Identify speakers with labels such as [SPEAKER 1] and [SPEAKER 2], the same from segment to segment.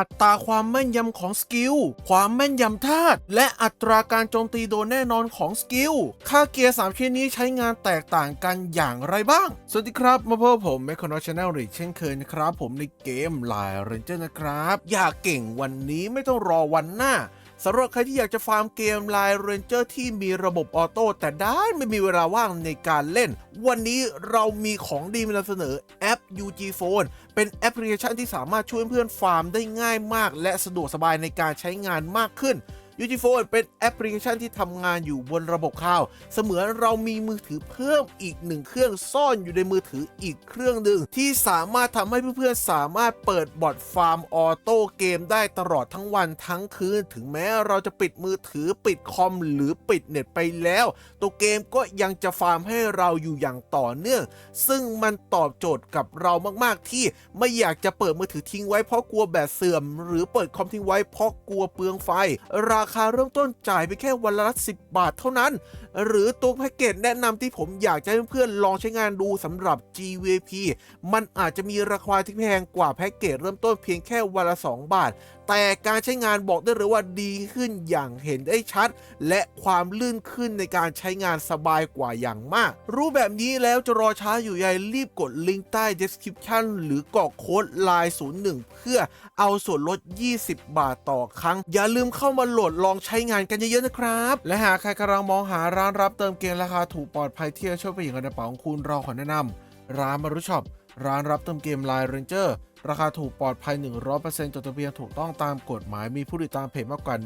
[SPEAKER 1] อัตราความแม่นยำของสกิล ความแม่นยำธาตุ และอัตราการโจมตีโดนแน่นอนของสกิล ค่าเกียร์ 3ชนิดนี้ใช้งานแตกต่างกันอย่างไรบ้าง สวัสดีครับ มาพบผมแมคคอนชแนลอีกเช่นเคยนะครับ ผมในเกมไลน์เรนเจอร์นะครับ อยากเก่งวันนี้ไม่ต้องรอวันหน้า สำหรับใครที่อยากจะฟาร์มเกมไลน์เรนเจอร์ที่มีระบบออโต้แต่ด้ไม่มีเวลาว่างในการเล่น วันนี้เรามีของดีมานำเสนอแอป UG Phone เป็นแอปพลิเคชันที่สามารถช่วยเพื่อนฟาร์มได้ง่ายมาก และสะดวกสบายในการใช้งานมากขึ้น UG Phone เป็นแอปพลิเคชันที่ทำงานอยู่บนระบบคลาว เสมือนเรามีมือถือเพิ่มอีกหนึ่งเครื่องซ่อนอยู่ในมือถืออีกเครื่องหนึ่งที่สามารถทำให้เพื่อนๆสามารถเปิดบอทฟาร์มออโต้เกมได้ตลอดทั้งวันทั้งคืน ถึงแม้เราจะปิดมือถือปิดคอมหรือปิดเน็ตไปแล้ว ตัวเกมก็ยังจะฟาร์มให้เราอยู่อย่างต่อเนื่อง ซึ่งมันตอบโจทย์กับเรามากๆที่ไม่อยากจะเปิดมือถือทิ้งไว้เพราะกลัวแบตเสื่อม หรือเปิดคอมทิ้งไว้เพราะกลัวเปลืองไฟราคาเริ่มต้นจ่ายไปแค่วันละ10บาทเท่านั้น หรือตัวแพ็กเกจแนะนำที่ผมอยากจะให้เพื่อนๆลองใช้งานดูสำหรับ GVP มันอาจจะมีราคาที่แพงกว่าแพ็กเกจเริ่มต้นเพียงแค่วันละ 2 บาท แต่การใช้งานบอกได้เลยว่าดีขึ้นอย่างเห็นได้ชัด และความลื่นขึ้นในการใช้งานสบายกว่าอย่างมาก รู้แบบนี้แล้วจะรอช้าอยู่ใหญ่รีบกดลิงก์ใต้ description หรือกรอกโค้ด line 01 เพื่อ เอาส่วนลด 20 บาทต่อครั้ง อย่าลืมเข้ามาโหลดลองใช้งานกันเยอะๆนะครับ และหากใครกำลังมองหาร้านรับเติมเกมราคาถูกปลอดภัยที่จะช่วยไปอย่างกระเป๋าของคุณเราขอแนะนำร้านมารุช็อปร้านรับเติมเกม Line Ranger ราคาถูกปลอดภัย 100%จดทะเบียนถูกต้องตามกฎหมายมีผู้ติดตามเพจมากกว่า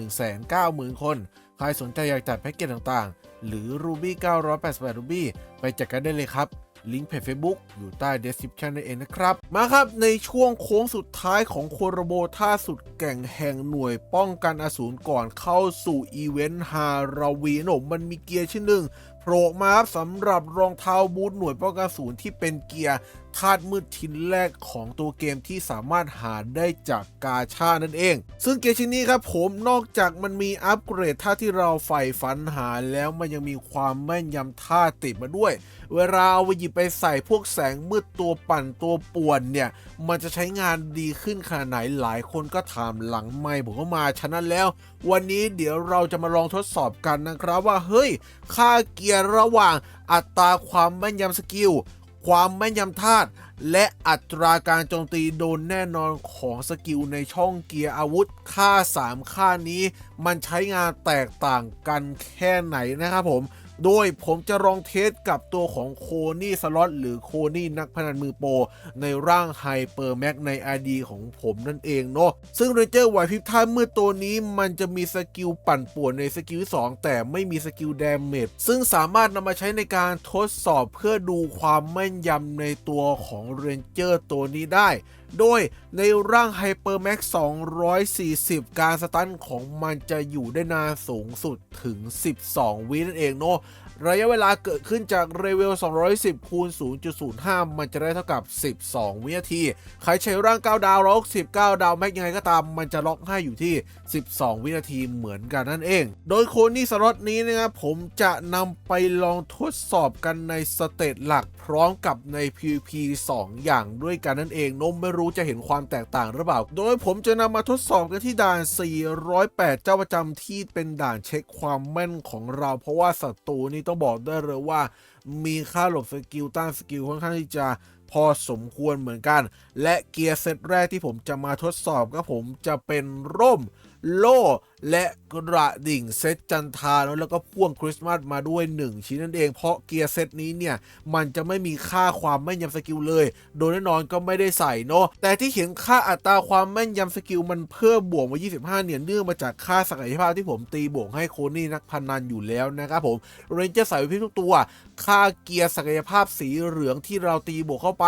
[SPEAKER 1] 190,000 คน ใครสนใจอยากจัดแพ็กเกจต่างๆ หรือ Ruby 988 Ruby ไปจัดกันได้เลยครับ ลิงก์เพจ Facebook อยู่ใต้ description นั่นเองนะครับ มาครับในช่วงโค้งสุดท้ายของโคโรโบท่าสุดแก่งแห่งหน่วยป้องกันอสูรก่อนเข้าสู่อีเวนต์ฮาราวีนมมันมีเกียร์ชิ้นหนึ่งโผล่มาครับสำหรับรองเท้าบูทหน่วยป้องกันศูนย์ที่เป็นเกียร์ ธาตุมืดชิ้นแรกของตัวเกมที่สามารถหาได้จากกาชานั่นเอง ซึ่งเกียร์ชิ้นนี้ครับผมนอกจากมันมีอัปเกรดท่าที่เราใฝ่ฝันหาแล้วมันยังมีความแม่นยำท่าติดมาด้วย เวลาเอาไปหยิบไปใส่พวกแสงมืดตัวปั่นตัวป่วนเนี่ย มันจะใช้งานดีขึ้นขนาดไหนหลายคนก็ถามหลังไม่ผมก็มาฉะนั้นแล้ว วันนี้เดี๋ยวเราจะมาลองทดสอบกันนะครับว่าเฮ้ยค่าเกียร์ระหว่างอัตราความแม่นยำสกิล ความแม่นยำธาตุและอัตราการโจมตีโดนแน่นอนของสกิลในช่องเกียร์อาวุธ ค่า 3 ค่านี้ มันใช้งานแตกต่างกันแค่ไหนนะครับผม โดยผมจะลองเทสกับตัวของโคนี่สล็อตหรือโคนี่นักพนันมือโปร ในร่างไฮเปอร์แม็กใน ID ของผมนั่นเองเนาะซึ่งเรนเจอร์ไหวพริบท่าเมื่อตัวนี้มันจะมีสกิลปั่นป่วนในสกิล2แต่ไม่มีสกิลดาเมจซึ่งสามารถนำมาใช้ในการทดสอบเพื่อดูความแม่นยำในตัวของเรนเจอร์ตัวนี้ได้ โดยในร่าง Hypermax 240 การสตันของมันจะอยู่ได้นานสูงสุดถึง 12 วินั่นเองเนาะ ระยะเวลาเกิดขึ้นจากเรเวล 210 คูณ 0.05 มันจะได้เท่ากับ 12 วินาที ใครใช้ร่าง 9 ดาวล็อก 19 ดาวแม็กยังไงก็ตาม มันจะล็อกให้อยู่ที่ 12 วินาทีเหมือนกันนั่นเอง โดยโคนี่สล็อตนี้นะครับผมจะนำไปลองทดสอบกันในสเตจหลักพร้อมกับใน PVP 2 อย่างด้วยกันนั่นเองนมไม่รู้จะเห็นความแตกต่างหรือเปล่า โดยผมจะนำมาทดสอบกันที่ด่าน 408 เจ้าประจำที่เป็นด่านเช็คความแม่นของเรา เพราะว่าศัตรูนี่ต้องบอกได้เลยว่า มีค่าหลบสกิลต้านสกิลค่อนข้างที่จะพอสมควรเหมือนกัน และเกียร์เซตแรกที่ผมจะมาทดสอบก็ผมจะเป็นร่มโล่และกระดิ่งเซตจันทาแล้วก็พ่วงคริสต์มาสมาด้วย 1 ชิ้นนั่นเอง เพราะเกียร์เซตนี้เนี่ยมันจะไม่มีค่าความแม่นยำสกิลเลย โดยแน่นอนก็ไม่ได้ใส่เนาะแต่ที่เห็นค่าอัตราความแม่นยำสกิลมันเพิ่มบวกมา 25 เนี่ยเนื่องมาจากค่าศักยภาพที่ผมตีบวกให้โคนี่นักพนันอยู่แล้วนะครับผมเรนเจอร์ใส่ไว้พิทุกตัว ค่าเกียร์ศักยภาพสีเหลืองที่เราตีบวกเข้าไป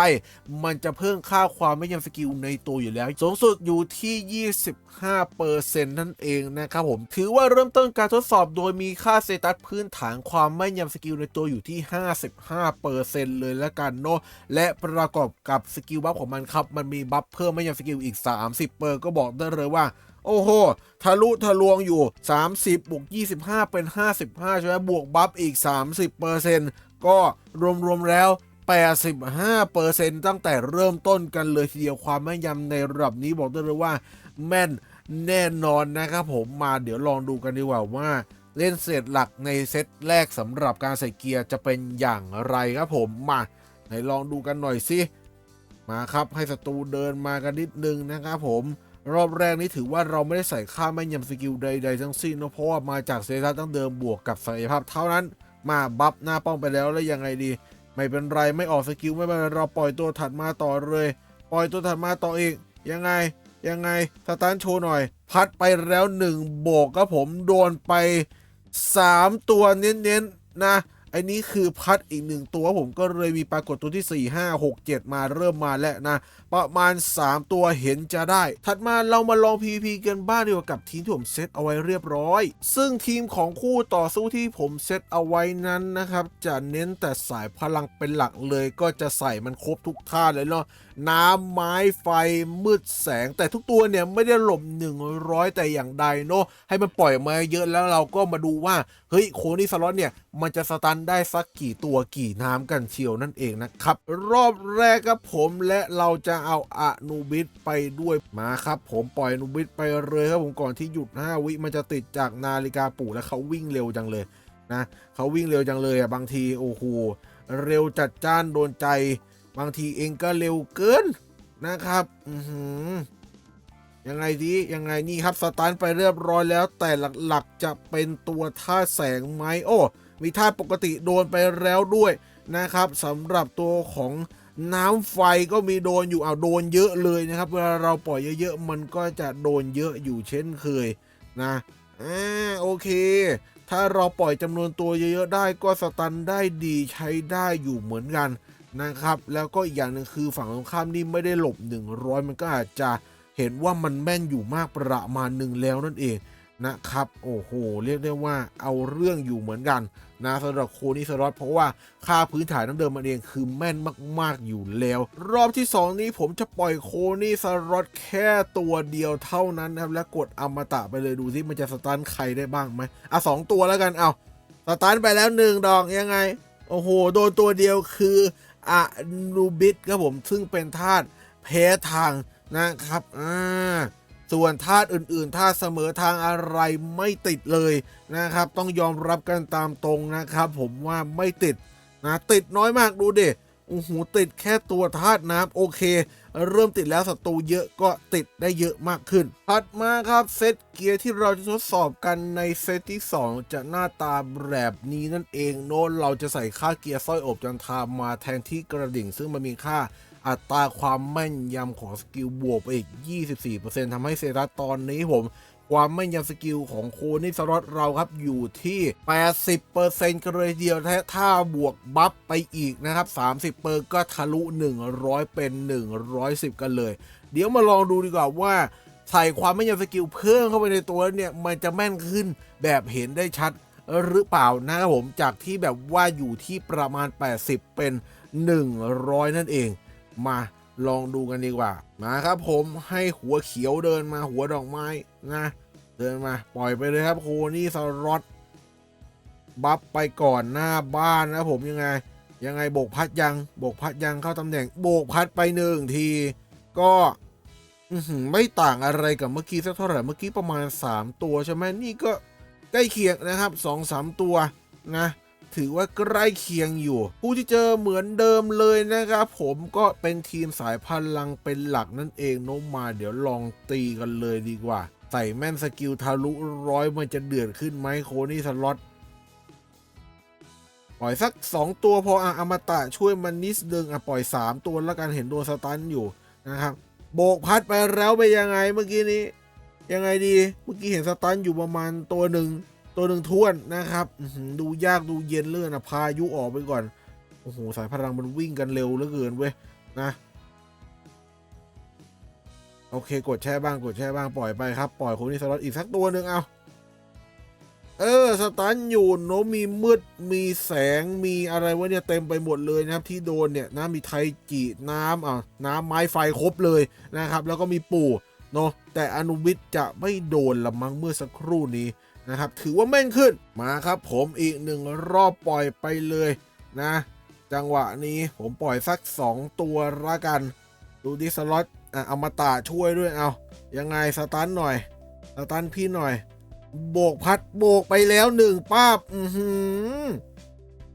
[SPEAKER 1] มันจะเพิ่มค่าความแม่นยำสกิลในตัวอยู่แล้วสูงสุดอยู่ที่ 25%นั่นเองนะครับผมถือว่าเริ่มต้นการทดสอบโดยมีค่าสเตตัสพื้นฐานความแม่นยำสกิลในตัวอยู่ที่ 55%เลยละกันเนาะและประกอบกับสกิลบัฟของมันครับ มันมีบัฟเพิ่มแม่นยำสกิลอีก 30เปอร์ก็บอกได้เลยว่าโอ้โห ทะลุทะลวงอยู่ 30บวก25 เป็น 55 ใช่ไหมบวกบัฟอีก 30%ก็รวมๆแล้ว 85%ตั้งแต่เริ่มต้นกันเลยทีเดียวความแม่นยำในระดับนี้บอกได้เลยว่า แม่น แน่นอนนะครับผมมาเดี๋ยวลองดูกันดีกว่าว่าเล่นเศษหลักในเซตแรกสำหรับการใส่เกียร์จะเป็นอย่างไรครับผมมาไหนลองดูกันหน่อยสิมาครับให้ศัตรูเดินมากันนิดนึงนะครับผมรอบแรกนี้ถือว่าเราไม่ได้ใส่ค่าแม่นยำสกิลใดๆทั้งสิ้นเนอะเพราะว่ามาจากเซตัสตั้งเดิมบวกกับศักยภาพเท่านั้น มาบัฟหน้าป้องไปแล้วแล้วยังไงดี ไม่เป็นไรไม่ออกสกิลไม่เป็นไรเราปล่อยตัวถัดมาต่อเลย ปล่อยตัวถัดมาต่ออีกยังไง ยังไงสตาร์ทโชว์หน่อย พัดไปแล้วหนึ่งโบกครับผมโดนไป 3 ตัวเน้นๆนะไอ้นี้คือพัดอีกหนึ่งตัวผมก็เลยมีปรากฏตัวที่ 4 5 6 7 มาเริ่มมาแล้วนะ ประมาณ 3 ตัวเห็นจะได้ ถัดมาเรามาลอง PVP กันบ้างดีกว่ากับทีมที่ผมเซตเอาไว้เรียบร้อย ซึ่งทีมของคู่ต่อสู้ที่ผมเซตเอาไว้นั้นนะครับ จะเน้นแต่สายพลังเป็นหลักเลยก็จะใส่มันครบทุกท่าเลยเนาะ น้ำไม้ไฟมืดแสง แต่ทุกตัวเนี่ยไม่ได้หลบ 100 แต่อย่างใดเนาะให้มันปล่อยมาเยอะแล้วเราก็มาดูว่า เฮ้ยโคนี่สล็อตเนี่ย มันจะสตันได้สักกี่ตัวกี่น้ำกันเชียวนั่นเองนะครับ รอบแรกครับผมและเราจะเอาอะนูบิสไปด้วยมาครับผมปล่อยอนูบิสไปเลยครับผมก่อนที่หยุด 5 วิมันจะติดจากนาฬิกาปู่แล้วเขาวิ่งเร็วจังเลยนะเขาวิ่งเร็วจังเลยอะบางทีโอ้โหเร็วจัดจ้านโดนใจ บางทีเองก็เร็วเกินนะครับอือหือยังไงดียังไงนี่ครับสตาร์ไปเรียบร้อยแล้ว แต่หลักๆจะเป็นตัวท่าแสงไหมโอ้มีท่าปกติโดนไปแล้วด้วยนะครับสำหรับตัวของน้ำไฟก็มีโดนอยู่เอาโดนเยอะเลยนะครับเวลาเราปล่อยเยอะๆมันก็จะโดนเยอะอยู่เช่นเคยนะอ่าโอเค ถ้าเราปล่อยจำนวนตัวเยอะๆได้ก็สตันได้ดีใช้ได้อยู่เหมือนกัน นะครับแล้วก็อีกอย่างหนึ่งคือฝั่งตรงข้ามนี่ไม่ได้หลบ 100 มันก็อาจจะเห็นว่ามันแม่นอยู่มากประมาณหนึ่งแล้วนั่นเองนะครับโอ้โห เรียกได้ว่าเอาเรื่องอยู่เหมือนกันนะสำหรับโคนิสรอตเพราะว่าค่าพื้นฐานน้ำเดิมมันเองคือแม่นมากๆอยู่แล้ว รอบที่ 2 นี้ผมจะปล่อยโคนิสรอตแค่ตัวเดียวเท่านั้นนะครับและกดอมตะไปเลยดูที่มันจะสตันใครได้บ้างไหมอะสองตัวแล้วกันเอาสตันไปแล้วหนึ่งดอกยังไง โอ้โห โดนตัวเดียวคือ อะนูบิสครับผมซึ่งเป็นธาตุแพ้ทางนะครับอ่าส่วนธาตุอื่นๆธาตุเสมอทางอะไรไม่ติดเลยนะครับ ต้องยอมรับกันตามตรงนะครับ ผมว่าไม่ติดนะติดน้อยมากดูดิ โอ้โหติดแค่ตัวธาตุน้ำโอเค เริ่มติดแล้วศัตรูเยอะก็ติดได้เยอะมากขึ้น ถัดมาครับเซตเกียร์ที่เราจะทดสอบกันในเซตที่ 2 จะหน้าตาแบบนี้นั่นเองโน้นเราจะใส่ค่าเกียร์สร้อยอบจันทรามาแทนที่กระดิ่ง ซึ่งมันมีค่าอัตราความแม่นยำของสกิลบวกไปอีก 24%ทำให้เซรัสตอนนี้ผม ความแม่นยำสกิลของโคนิสรอตเราครับอยู่ที่ 80%กันเลยเดียวและถ้าบวกบัฟไปอีกนะครับ 30เปอร์ก็ทะลุ 100 เป็น 110 กันเลย เดี๋ยวมาลองดูดีกว่าว่าใส่ความแม่นยำสกิลเพิ่มเข้าไปในตัวเนี่ย มันจะแม่นขึ้นแบบเห็นได้ชัดหรือเปล่านะครับผมจากที่แบบว่าอยู่ที่ประมาณ 80 เป็น 100 นั่นเอง มาลองดูกันดีกว่า มาครับผมให้หัวเขียวเดินมาหัวดอกไม้ นะเดินมาปล่อยไปเลยครับโคนี่สล็อตบัฟไปก่อนหน้าบ้านนะผมยังไง ยังไงโบกพัดยังโบกพัดยังเข้าตำแหน่งโบกพัดไปหนึ่งที ก็ไม่ต่างอะไรกับเมื่อกี้สักเท่าไหร่เมื่อกี้ประมาณ 3 ตัวใช่ไหมนี่ก็ใกล้เคียงนะครับ2อสตัวนะ ถือว่าใกล้เคียงอยู่ ผู้ที่เจอเหมือนเดิมเลยนะครับ ผมก็เป็นทีมสายพลังเป็นหลักนั่นเองโนมมาเดี๋ยวลองตีกันเลยดีกว่า ใส่แม่นสกิลทะลุร้อยมันจะเดือดขึ้นไหมโคนี่สล็อตปล่อยสัก 2 ตัวพออะอมตะช่วยมันนิดนึงอะปล่อย 3 ตัวแล้วกันเห็นโดนสตันอยู่นะครับ โบกพัดไปแล้วไปยังไงเมื่อกี้นี้ ยังไงดีเมื่อกี้เห็นสตันอยู่ประมาณตัวหนึ่งตัวหนึ่งท้วนนะครับดูยากดูเย็นเลื่อนอะพายุออกไปก่อน โอ้โห สายพลังมันวิ่งกันเร็วเหลือเกินเว้ยนะ โอเค กดแช่บ้างกดแช่บ้างปล่อยไปครับ ปล่อยคนนี้สล็อตอีกสักตัวหนึ่งเอาเออสตันอยู่โนอะมีมืดมีแสงมีอะไรวะเนี่ยเต็มไปหมดเลยนะครับที่โดนเนี่ยน้ำมีไทจิน้ำอะน้ำไม้ไฟครบเลยนะครับ แล้วก็มีปู่เนาะแต่อนุวิทย์จะไม่โดนละมั้งเมื่อสักครู่นี้นะครับ ถือว่าแม่นขึ้นมาครับผมอีกหนึ่งรอบปล่อยไปเลยนะ จังหวะนี้ผมปล่อยสัก 2 ตัวละกัน ดูดิสล็อต อะเอามาตาช่วยด้วยเอายังไงสตันหน่อยสตันพี่หน่อย โบกพัดโบกไปแล้วหนึ่งป้าบอือหือ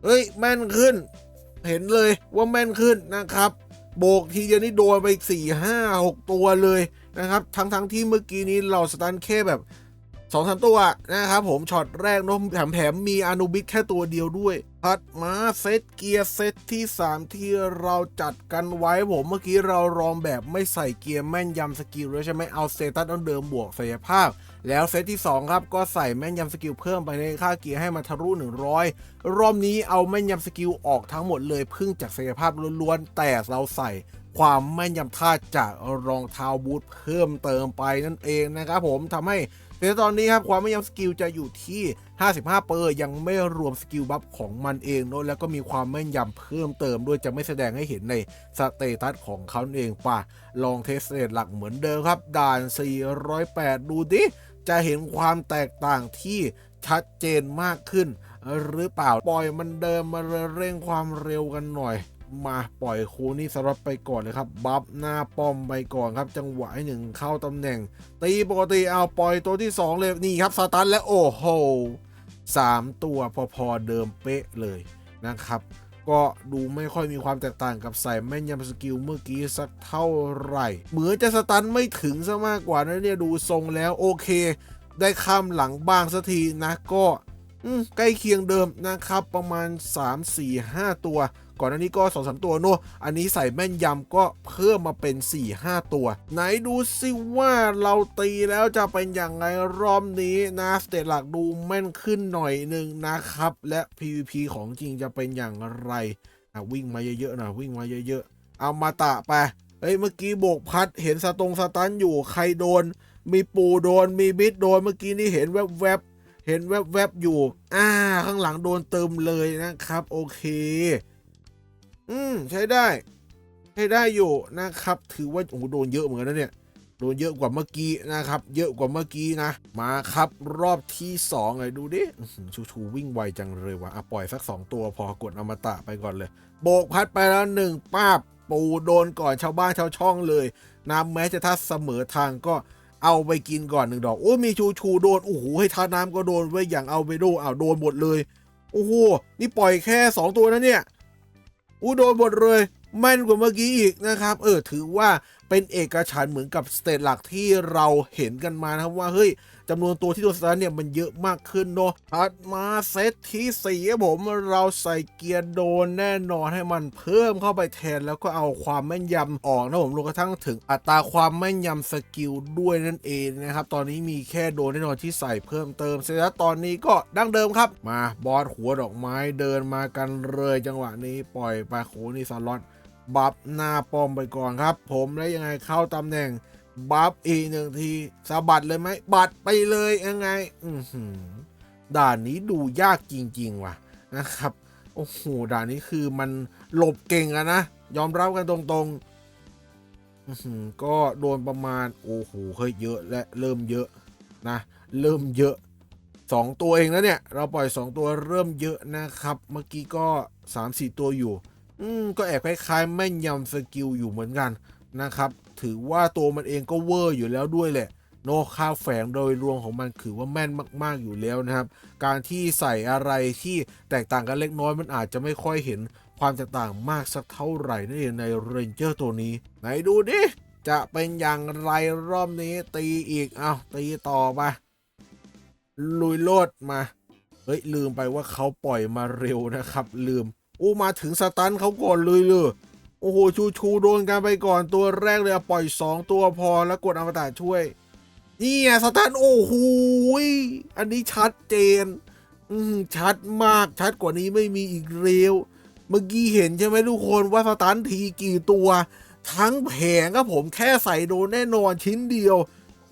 [SPEAKER 1] เฮ้ยแม่นขึ้น เห็นเลยว่าแม่นขึ้นนะครับ โบกทีเดียวนี่โดนไปสี่ห้าหกตัวเลยนะครับ ทั้งทั้งที่เมื่อกี้นี้เราสตันแค่แบบ สองสามตัวนะครับผมช็อตแรกเนอะแถมแถมมีอนุบิสแค่ตัวเดียวด้วย พัดมาเซตเกียร์เซตที่ 3 ที่เราจัดกันไว้ผมเมื่อกี้เราลองแบบไม่ใส่เกียร์แม่นยำสกิลแล้วใช่ไหมเอาเซตัสเดิมบวกศักยภาพ แล้วเซตที่ 2 ครับ ก็ใส่แม่นยำสกิลเพิ่มไปในค่าเกียร์ให้มันทะลุ100 รอบนี้เอาแม่นยำสกิลออกทั้งหมดเลยพึ่งจากศักยภาพล้วนๆแต่เราใส่ความแม่นยำท่าจากรองเท้าบูทเพิ่มเติมไปนั่นเองนะครับผมทำให้ ในตอนนี้ครับความแม่นยำสกิลจะอยู่ที่ 55 เปอร์ยังไม่รวมสกิลบัฟของมันเองเนอะแล้วก็มีความแม่นยำเพิ่มเติมด้วยจะไม่แสดงให้เห็นในสเตตัสของเขาเองป่ะ ลองเทสเรทหลักเหมือนเดิมครับ ด่าน 408 ดูดิ จะเห็นความแตกต่างที่ชัดเจนมากขึ้น หรือเปล่าปล่อยมันเดิมมาเร่งความเร็วกันหน่อย มาปล่อยคูนี่สลับไปก่อนเลยครับ บัฟหน้าป้อมไปก่อนครับ จังหวะหนึ่งเข้าตำแหน่ง ตีปกติเอาปล่อยตัวที่ 2 เลยนี่ครับสตันและโอ้โหสามตัวพอๆเดิมเป๊ะเลยนะครับ ก็ดูไม่ค่อยมีความแตกต่างกับใส่แม่นยำสกิลเมื่อกี้สักเท่าไหร่ เหมือนจะสตันไม่ถึงซะมากกว่านะเนี่ยดูทรงแล้วโอเค ได้ข้ามหลังบ้างสักทีนะก็ใกล้เคียงเดิมนะครับ ประมาณ 3 4 5 ตัว ก่อนหน้านี้ก็2อสตัวโนอันนี้ใส่แม่นยำก็เพิ่มมาเป็น 4 5 ตัว ไหนดูสิว่าเราตีแล้วจะเป็นอย่างไรรอบนี้นะสเตตหลักดูแม่นขึ้นหน่อยหนึ่งนะครับ และ PVP ของจริงจะเป็นอย่างไรอะวิ่งมาเยอะๆหนะวิ่งมาเยอะๆ เอามาตะไปเฮ้ยเมื่อกี้โบกพัดเห็นสตรงสตันอยู่ใครโดน มีปูโดนมีบิดโดนเมื่อกี้นี่เห็นแวบๆเห็นแวบๆอยู่ อ่า ข้างหลังโดนเติมเลยนะครับ โอเค อืมใช้ได้ ใช้ได้อยู่นะครับ ถือว่าโอ้โหโดนเยอะเหมือนกันนะเนี่ยโดนเยอะกว่าเมื่อกี้นะครับ เยอะกว่าเมื่อกี้นะ มาครับรอบที่2เลยดูดิชูชูวิ่งไวจังเลยว่ะอะปล่อยสัก 2 ตัวพอกดอมตะไปก่อนเลย โบกพัดไปแล้วหนึ่งป้าบปูโดนก่อนชาวบ้านชาวช่องเลยน้ำแม้จะทัดเสมอทางก็เอาไปกินก่อนหนึ่งดอก โอ้ มีชูชูโดน โอ้โหให้ท่าน้ำก็โดนไว้อย่างเอาเวโดอ้าวโดนหมดเลย โอ้โหนี่ปล่อยแค่ 2 ตัวนะเนี่ย อู้โดนหมดเลยแม่นกว่าเมื่อกี้อีกนะครับ เออถือว่าเป็นเอกฉันเหมือนกับสเตจหลักที่เราเห็นกันมานะครับว่าเฮ้ยจำนวนตัวที่โดนสตาร์เนี่ยมันเยอะมากขึ้นเนาะถัดมาเซตที่สี่ผมเราใส่เกียร์โดนแน่นอนให้มันเพิ่มเข้าไปแทนแล้วก็เอาความแม่นยำออกนะผมรวมกระทั่งถึงอัตราความแม่นยำสกิลด้วยนั่นเองนะครับ ตอนนี้มีแค่โดนแน่นอนที่ใส่เพิ่มเติมเสร็จแล้วตอนนี้ก็ดั้งเดิมครับ มาบอสหัวดอกไม้เดินมากันเลยจังหวะนี้ปล่อยไปโคนี่สล็อตบัฟหน้าปอมไปก่อนครับ ผมแล้วยังไงเข้าตำแหน่ง บัฟอีกหนึ่งทีสะบัดเลยไหมบัดไปเลยยังไง อือด่านนี้ดูยากจริง ๆ ว่ะนะครับ โอ้โหด่านนี้คือมันหลบเก่งอะนะ ยอมรับกันตรงๆก็โดนประมาณ โอ้โหเฮ้ยเยอะและเริ่มเยอะนะ เริ่มเยอะสองตัวเองแล้วเนี่ย เราปล่อยสองตัวเริ่มเยอะนะครับ เมื่อกี้ก็สามสี่ตัวอยู่ อืมก็แอบคล้ายๆแม่นยำสกิลอยู่เหมือนกันนะครับ ถือว่าตัวมันเองก็เวอร์อยู่แล้วด้วยแหละโนค่าแฝงโดยรวมของมันคือว่าแม่นมาก ๆ อยู่แล้วนะครับ การที่ใส่อะไรที่แตกต่างกันเล็กน้อยมันอาจจะไม่ค่อยเห็นความแตกต่างมากสักเท่าไหร่นั่นเองในเรนเจอร์ตัวนี้ ไหนดูดิ จะเป็นอย่างไรรอบนี้ตีอีกเอาตีต่อไปลุยโลดมา เฮ้ย ลืมไปว่าเขาปล่อยมาเร็วนะครับ ลืมโอ้มาถึงสตันเขาก่อนเลยเลย โอ้โหชูชูโดนกันไปก่อนตัวแรกเลยปล่อย 2 ตัวพอแล้วกดอมตะช่วย นี่ไงสตันโอ้โหอันนี้ชัดเจน อืมชัดมากชัดกว่านี้ไม่มีอีกเร็ว เมื่อกี้เห็นใช่ไหมทุกคนว่าสตันทีกี่ตัว ทั้งแผงครับผมแค่ใส่โดนแน่นอนชิ้นเดียว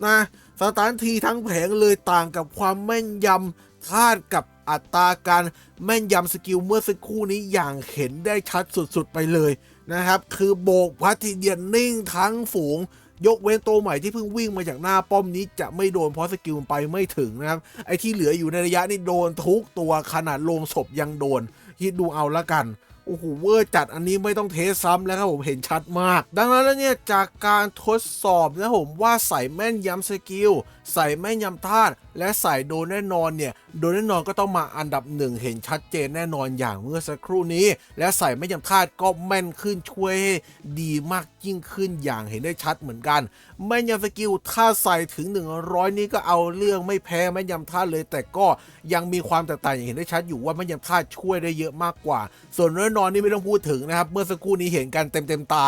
[SPEAKER 1] นะสตันทีทั้งแผงเลยต่างกับความแม่นยำคาดกับอัตราการแม่นยำสกิลเมื่อสักครู่นี้อย่างเห็นได้ชัดสุดๆไปเลย นะครับ คือโบกพัททีเดียนนิ่งทั้งฝูง ยกเว้นตัวใหม่ที่เพิ่งวิ่งมาจากหน้าป้อมนี้จะไม่โดนเพราะสกิลไปไม่ถึงนะครับ ไอ้ที่เหลืออยู่ในระยะนี้โดนทุกตัวขนาดโลงศพยังโดนคิดดูเอาละกันโอ้โหเวอร์จัดอันนี้ไม่ต้องเทสซ้ำแล้วครับผมเห็นชัดมาก ดังนั้นแล้วเนี่ยจากการทดสอบนะผมว่าใส่แม่นยำสกิล ใส่แม่ยำธาตุและใส่โดนแน่นอนเนี่ยโดนแน่นอนก็ต้องมาอันดับหนึ่งเห็นชัดเจนแน่นอนอย่างเมื่อสักครู่นี้ และใส่แม่ยำธาตุก็แม่นขึ้นช่วยให้ดีมากยิ่งขึ้นอย่างเห็นได้ชัดเหมือนกัน แม่ยำสกิลถ้าใส่ถึง 100 นี้ก็เอาเรื่องไม่แพ้แม่ยำธาตุเลย แต่ก็ยังมีความแตกต่างอย่างเห็นได้ชัดอยู่ว่าแม่ยำธาตุช่วยได้เยอะมากกว่า ส่วนแน่นอนนี่ไม่ต้องพูดถึงนะครับเมื่อสักครู่นี้เห็นกันเต็มเต็มๆตา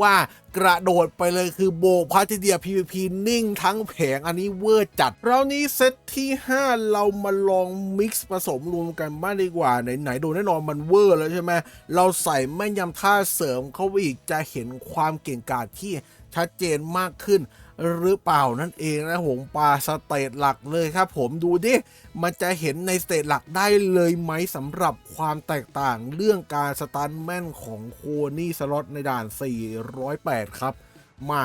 [SPEAKER 1] ว่า กระโดดไปเลยคือโบกพาทีเดีย PVP นิ่งทั้งแผงอันนี้เวอร์จัดเรานี้เซตที่ 5 เรามาลองมิกซ์ผสมรวมกันบ้างดีกว่า ไหนๆโดนแน่นอนมันเวอร์แล้วใช่ไหมเราใส่แม่นยำท่าเสริมเข้าไปอีกจะเห็นความเก่งกาจที่ชัดเจนมากขึ้น หรือเปล่านั่นเองนะผมปลาสเตตหลักเลยครับผมดูดิมันจะเห็นในสเตตหลักได้เลยไหมสำหรับความแตกต่างเรื่องการสตันแม่นของโคนี่สล็อตในด่าน 408 ครับ มา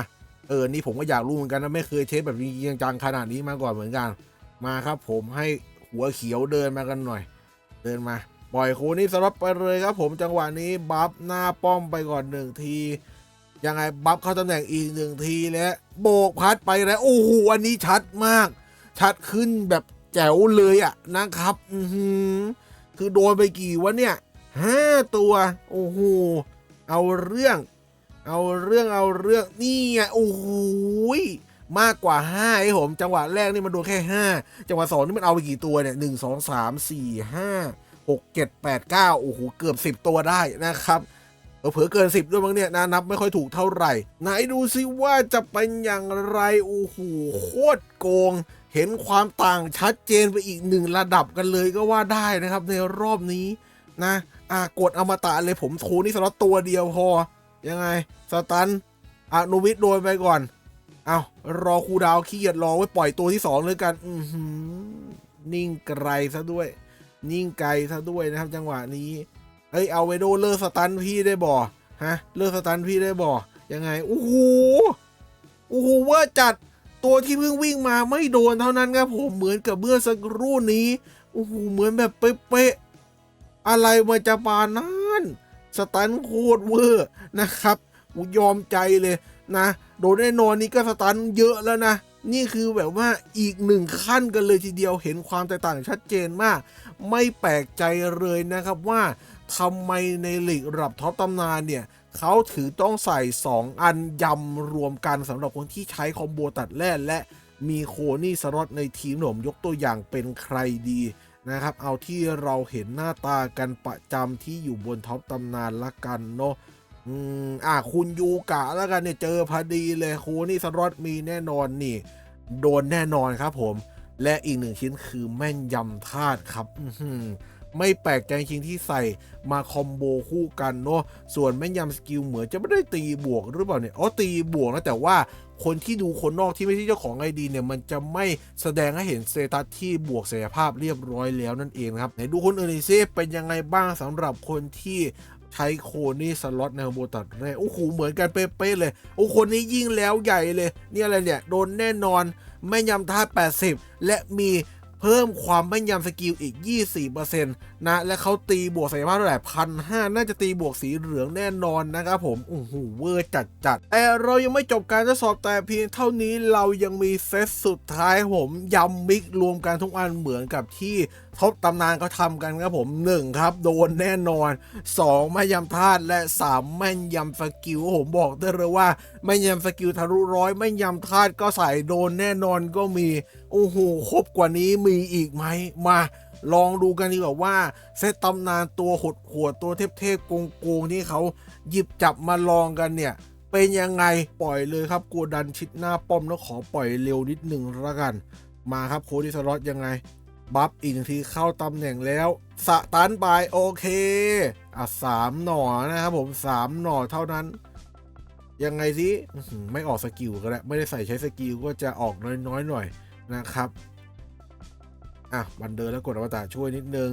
[SPEAKER 1] เออ นี่ผมก็อยากรู้เหมือนกันนะ ไม่เคยเทสแบบจริงจังขนาดนี้มาก่อนเหมือนกัน มาครับผมให้หัวเขียวเดินมากันหน่อย เดินมา ปล่อยโคนี่สล็อตไปเลยครับผมจังหวะนี้บัฟหน้าป้อมไปก่อนหนึ่งที ยังไงบัฟเข้าตำแหน่งอีกหนึ่งทีแล้วโบกพัดไปแล้วโอ้โหอันนี้ชัดมาก ชัดขึ้นแบบแจ๋วเลยอะนะครับ อือคือโดนไปกี่วะเนี่ยห้าตัว โอ้โหเอาเรื่อง เอาเรื่องเอาเรื่องนี่ไงโอ้โหมากกว่า5ไอ้ผมจังหวะแรกนี่มันโดนแค่ 5 จังหวะสองนี่มันเอาไปกี่ตัวเนี่ยหนึ่งสองสามสี่ห้าหกเจ็ดแปดเก้าโอ้โหเกือบ 10 ตัวได้นะครับ เผลอเกิน 10 ด้วยมั้งเนี่ยนะนับไม่ค่อยถูกเท่าไหร่ ไหนดูซิว่าจะเป็นอย่างไรโอ้โหโคตรโกง เห็นความต่างชัดเจนไปอีกหนึ่งระดับกันเลยก็ว่าได้นะครับ ในรอบนี้นะอะกดอมตะเลยผมโทนี่สล็อตตัวเดียวพอ ยังไง สตันอานุวิทย์โดนไปก่อน เอารอครูดาวขี้เกียจรอไว้ปล่อยตัวที่สองเลยกัน อืนิ่งไกลซะด้วย นิ่งไกลซะด้วยนะครับจังหวะนี้ เอ้ยเอาไวโดเลิกสตันพี่ได้บ่ฮะเลิกสตันพี่ได้บ่ยังไงโอ้โหโอ้โหเว่าจัดตัวที่เพิ่งวิ่งมาไม่โดนเท่านั้นครับผมเหมือนกับเมื่อสักครู่นี้โอ้โหเหมือนแบบเป๊ะๆอะไรมันจะปานนั้นสตันโคตรเวอร์นะครับยอมใจเลยนะ โดนแน่นอนนี่ก็สตันเยอะแล้วนะนี่คือแบบว่าอีกหนึ่งขั้นกันเลยทีเดียวเห็นความแตกต่างชัดเจนมาก ไม่แปลกใจเลยนะครับว่า ทำไมในลีกระดับท็อปตำนานเนี่ยเขาถือต้องใส่ 2 อันยำรวมกันสำหรับคนที่ใช้คอมโบตัดแร่และมีโคนี่สล็อตในทีมหนมยกตัวอย่างเป็นใครดีนะครับ เอาที่เราเห็นหน้าตากันประจำที่อยู่บนท็อปตำนานละกันเนาะอืมอะคุณยูกะแล้วกันเนี่ยเจอพอดีเลยโคนี่สล็อตมีแน่นอนนี่ โดนแน่นอนครับผม และอีกหนึ่งชิ้นคือแม่นยำธาตุครับอื้อหือ ไม่แปลกใจจริงที่ใส่มาคอมโบคู่กันเนาะส่วนแม่นยำสกิลเหมือนจะไม่ได้ตีบวกหรือเปล่าเนี่ยอ๋อตีบวกนะแต่ว่าคนที่ดูคนนอกที่ไม่ใช่เจ้าของไอดีเนี่ยมันจะไม่แสดงให้เห็นสเตตัสที่บวกศักยภาพเรียบร้อยแล้วนั่นเองนะครับไหนดูคนอื่นอยซิเป็นยังไงบ้างสำหรับคนที่ใช้โคนี่สล็อตในคอมโบตัดแรกโอ้โหเหมือนกันเป๊ะๆเลย โอ้คนนี้ยิ่งแล้วใหญ่เลยเนี่ยอะไรเนี่ย โดนแน่นอนแม่ยำท่า 80 และมี เพิ่มความแม่นยำสกิลอีก 24%นะ และเขาตีบวกศักยภาพเท่าไหร่พันห้าน่าจะตีบวกสีเหลืองแน่นอนนะครับผมโอ้โหเวอร์จัดจัดแต่เรายังไม่จบการทดสอบแต่เพียงเท่านี้เรายังมีเซตสุดท้ายผมยำมิกรวมกันทุกอันเหมือนกับที่ท็อปตำนานเขาทำกันครับผม 1 ครับ โดนแน่นอน 2 แม่นยำธาตุและ 3 แม่นยำสกิลผมบอกได้เลยว่าแม่ยำสกิลทะลุร้อยแม่ยำธาตุก็ใส่โดนแน่นอนก็มี โอ้โหครบกว่านี้มีอีกไหมมาลองดูกันดีกว่าว่าเซตตำนานตัวหดหัวตัวเทพๆโกงๆที่เขาหยิบจับมาลองกันเนี่ย เป็นยังไงปล่อยเลยครับกูดันชิดหน้าป้อมแล้วขอปล่อยเร็วนิดหนึ่งละกัน มาครับโคดิสลอตยังไง บัฟอีกหนึ่งทีเข้าตำแหน่งแล้วสตันไปโอเค อะสามหน่อนะครับผมสามหน่อเท่านั้น ยังไงสิไม่ออกสกิลก็ได้ไม่ได้ใส่ใช้สกิลก็จะออกน้อยๆหน่อยนะครับอะบันเดินแล้วกดอวตารช่วยนิดนึง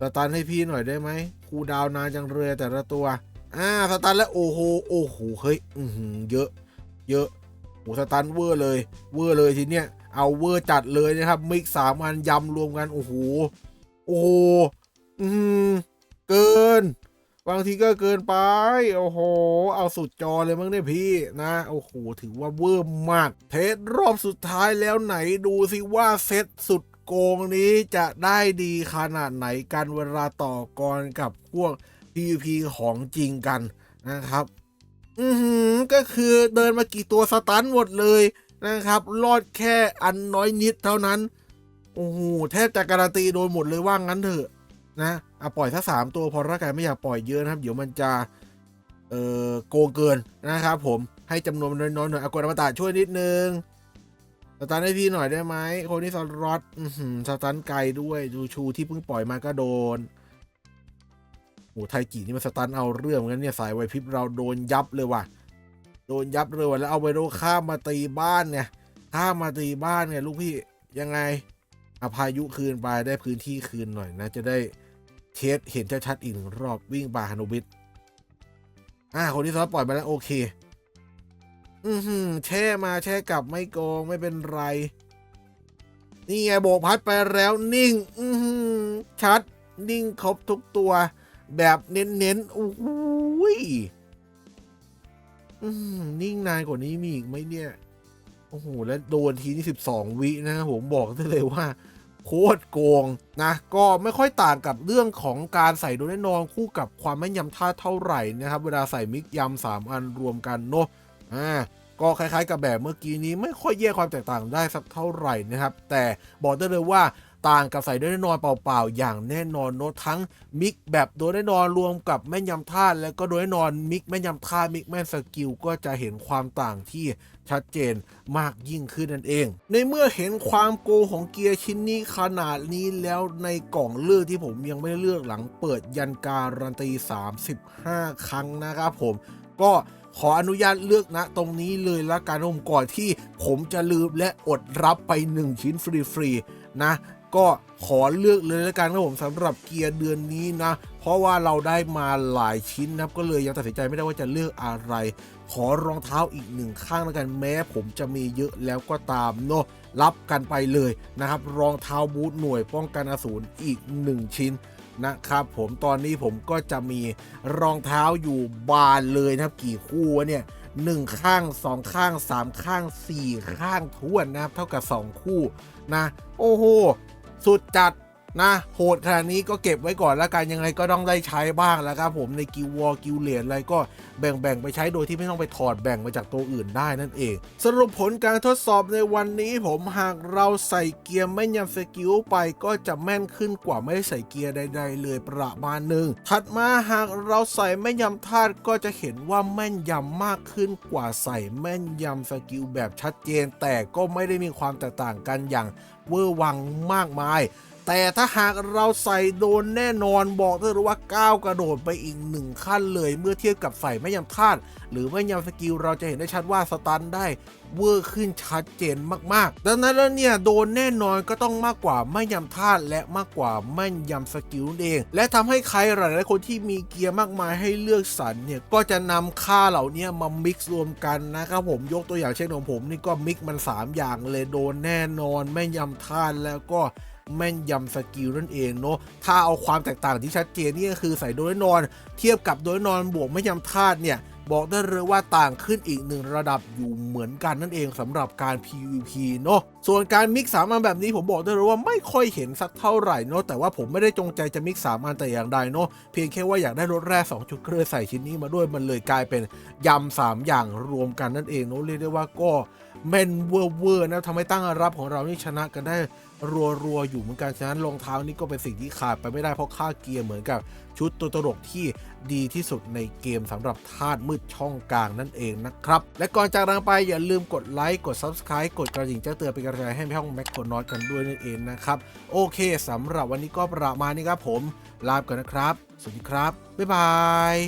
[SPEAKER 1] สตันให้พี่หน่อยได้ไหมคูดาวน์นานจังเรือแต่ละตัว อ่าสตันแล้วโอ้โหโอ้โหเฮ้ยอือหือเยอะ เยอะโอ้สตันเวอร์เลยเวอร์เลยทีเนี้ยเอาเวอร์จัดเลยนะครับ มิกสามอันยำรวมกัน โอ้โห โอ้โห อืม เกิน บางทีก็เกินไป โอ้โห เอาสุดจอเลยมั้งเนี่ยพี่นะ โอ้โห ถือว่าเวอร์มาก เทสรอบสุดท้ายแล้วไหนดูสิว่าเซตสุดโกงนี้จะได้ดีขนาดไหนกันเวลาต่อกรกับพวก PVP ของจริงกันนะครับ อือหือ ก็คือเดินมากี่ตัวสตันหมดเลยนะครับ รอดแค่อันน้อยนิดเท่านั้น โอ้โห แทบจะการันตีโดนหมดเลยว่างั้นเถอะนะ อะปล่อยถ้าสามตัวพอร่างกายไม่อยากปล่อยเยอะนะครับ เดี๋ยวมันจะเอ่อโกงเกินนะครับผมให้จำนวนน้อยๆหน่อยอากดอมตะช่วยนิดนึงสตันให้พี่หน่อยได้ไหมคนที่สล็อตอื้อหือสตันไกลด้วยดูชูที่เพิ่งปล่อยมาก็โดนโอ้ไทกินี่มันสตันเอาเรื่องเหมือนกันเนี่ยสายไวพริบเราโดนยับเลยว่ะ โดนยับเลยว่ะแล้วเอาไวโรข้ามมาตีบ้านเนี่ยข้ามมาตีบ้านเนี่ยลูกพี่ยังไงอาพายุคืนไปได้พื้นที่คืนหน่อยนะ จะได้ เทสเห็นชัดๆอีกหนึ่งรอบวิ่งบาฮานุบิตอ่าคนที่ซ้อนปล่อยมาแล้วโอเค อือหือแช่มาแช่กลับไม่โกงไม่เป็นไร นี่ไงโบกพัดไปแล้วนิ่ง อือหือชัด นิ่งครบทุกตัว แบบเน้นๆโอ้โหยอืมนิ่งนานกว่านี้มีอีกไหมเนี่ย โอ้โห แล้วโดนทีนี่สิบสองวินะผมบอกได้เลยว่า โคตรโกงนะก็ไม่ค่อยต่างกับเรื่องของการใส่โดนแน่นอนคู่กับความแม่นยำท่าเท่าไหร่นะครับ เวลาใส่มิกยำสามอันรวมกันเนาะอ่าก็คล้ายๆกับแบบเมื่อกี้นี้ไม่ค่อยแยกความแตกต่างได้สักเท่าไหร่นะครับ แต่บอกได้เลยว่า ต่างกับใส่โดนแน่นอนเปล่าๆ อย่างแน่นอนเนาะทั้งมิกแบบโดนแน่นอนรวมกับแม่นยำท่าแล้วก็โดนแน่นอนมิกแม่นยำท่ามิกแม่นสกิลก็จะเห็นความต่างที่ชัดเจนมากยิ่งขึ้นนั่นเอง ในเมื่อเห็นความโกงของเกียร์ชิ้นนี้ขนาดนี้แล้วในกล่องเลือกที่ผมยังไม่ได้เลือกหลังเปิดยันการันตี 35 ครั้งนะครับผมก็ขออนุญาตเลือกนะตรงนี้เลยละกันผมก่อนที่ผมจะลืมและอดรับไป 1 ชิ้นฟรีๆนะ ก็ขอเลือกเลยละกันครับผมสำหรับเกียร์เดือนนี้นะ เพราะว่าเราได้มาหลายชิ้นนะครับก็เลยยังตัดสินใจไม่ได้ว่าจะเลือกอะไร ขอรองเท้าอีกหนึ่งข้างแล้วกันแม้ ผมจะมีเยอะแล้วก็ตามเนาะรับกันไปเลยนะครับ รองเท้าบูทหน่วยป้องกันอสูรอีก 1 ชิ้นนะครับผมตอนนี้ผมก็จะมีรองเท้าอยู่บานเลยนะครับกี่คู่วะเนี่ยหนึ่งข้างสองข้างสามข้างสี่ข้างท้วนนะครับ เท่ากับ2คู่นะ โอ้โห สุดจัด นะโหดขนาดนี้ก็เก็บไว้ก่อนแล้วกันยังไงก็ต้องได้ใช้บ้างแล้วครับผมในกิววอลกิวเลนอะไรก็แบ่งๆไปใช้โดยที่ไม่ต้องไปถอดแบ่งมาจากตัวอื่นได้นั่นเอง สรุปผลการทดสอบในวันนี้ผมหากเราใส่เกียร์แม่นยำสกิลไปก็จะแม่นขึ้นกว่าไม่ใส่เกียร์ใด ๆ เลยประมาณหนึ่งถัดมาหากเราใส่แม่นยำธาตุก็จะเห็นว่าแม่นยำมากขึ้นกว่าใส่แม่นยำสกิลแบบชัดเจน แต่ก็ไม่ได้มีความแตกต่างกันอย่างเวอร์วังมากมาย แต่ถ้าหากเราใส่โดนแน่นอนบอกได้เลยว่าก้าวกระโดดไปอีกหนึ่งขั้นเลย เมื่อเทียบกับใส่ไม่ยำธาตุหรือไม่ยำสกิลเราจะเห็นได้ชัดว่าสตันได้เวอร์ขึ้นชัดเจนมากๆ ดังนั้นแล้วเนี่ยโดนแน่นอนก็ต้องมากกว่าไม่ยำธาตุและมากกว่าไม่ยำสกิลเอง และทำให้ใครหลายๆคนที่มีเกียร์มากมายให้เลือกสรรเนี่ยก็จะนำค่าเหล่านี้มามิกซ์รวมกันนะครับผมยกตัวอย่างเช่นของผมนี่ก็มิกซ์มัน 3 อย่างเลยโดนแน่นอนไม่ยำธาตุแล้วก็ แม่นยำสกิลนั่นเองเนาะถ้าเอาความแตกต่างที่ชัดเจนนี่ก็คือใส่โดยนอน เทียบกับโดยนอนบวกไม่นยำธาตุเนี่ยบอกได้เลยว่าต่างขึ้นอีกหนึ่งระดับอยู่เหมือนกันนั่นเองสำหรับการ PVP เนาะส่วนการมิกซ์สามอันแบบนี้ผมบอกได้เลยว่าไม่ค่อยเห็นสักเท่าไหร่เนาะแต่ว่าผมไม่ได้จงใจจะมิกซ์สามอันแต่อย่างใดเนาะเพียงแค่ว่าอยากได้รถแร่2จุดก็เลยใส่ชิ้นนี้มาด้วยมันเลยกลายเป็นยำสามอย่างรวมกันนั่นเองเนาะเรียกได้ว่าก็แม่นเวอร์เวอร์นะทำให้ตั้งรับของเรานี่ชนะกันได้ รัวๆอยู่เหมือนกันฉะนั้นรองเท้านี่ก็เป็นสิ่งที่ขาดไปไม่ได้เพราะค่าเกียร์เหมือนกับชุดตัวตลกที่ดีที่สุดในเกมสำหรับธาตุมืดช่องกลางนั่นเองนะครับ และก่อนจากนั้นไปอย่าลืมกดไลค์กด Subscribe กดกระดิ่งแจ้งเตือนเป็นกำลังใจให้ช่องแม็กโคนอตกันด้วยนั่นเองนะครับ โอเคสำหรับวันนี้ก็ประมาณนี้ครับผมลาไปก่อนนะครับ สวัสดีครับบ๊ายบาย